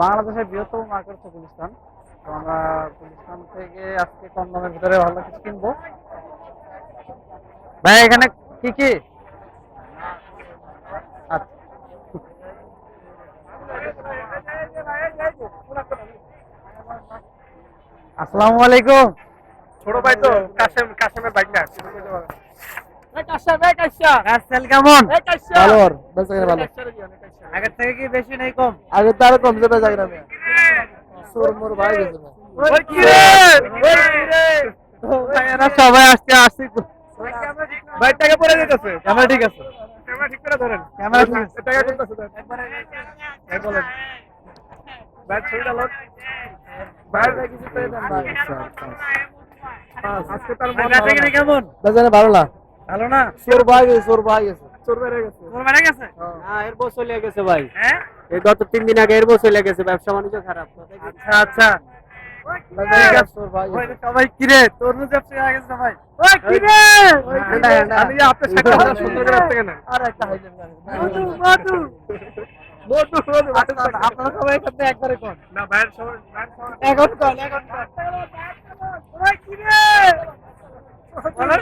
বাংলাদেশের বৃহত্তম মার্কেট হচ্ছে গুলিস্তান। তো আমরা গুলিস্তান থেকে আজকে কম দামের ভিতরে ভালো কিছু কিনবো। ভাই, এখানে কি কি? আচ্ছা। আসসালামু আলাইকুম। ছোট ভাই তো কাশেম কাশেমের বাইক না। কেমন? ভালো। আর ভালো আগের থেকে কি বেশি নেই কম? আগে তো আরও কমছে ভাই সবাই আসছে। আসছি বাইকটাকে পরে যেতেছে। ক্যামেরা ঠিক আছে। ক্যামেরা ঠিক করে ধরেন। ক্যামেরা ঠিক আছে। টাকা করতেছে দেন বলেন। ভাই ছবিটা লোক। ভাই কিছু পেয়ে দেন। ভাই আজকে তার মন বেচা কিনা কেমন? ভালো না। ভালো না? সুর ভাই গেছে সুর ভাই গেছে। চোর বেড়ে গেছে। তোর বেড়ে গেছে? হ্যাঁ। এরপর চলে গেছে ভাই। হ্যাঁ? এই গত তিন দিন আগে এরপর চলে গেছে ব্যবসা বাণিজ্য খারাপ। আচ্ছা আচ্ছা। সবাই কিরে ব্যবসা হয়ে গেছে ভাই ওই কিরে। আমি আপনার সাথে সুন্দর করে রাখতে কেন আর একটা হাইলেন মধু মধু। বন্ধু বন্ধু আচ্ছা, আপনারা সবাই এখান একবারে কোন? না ভাইয়ের সবাই এখন কোন এখন কোন? ওই কিরে বলেন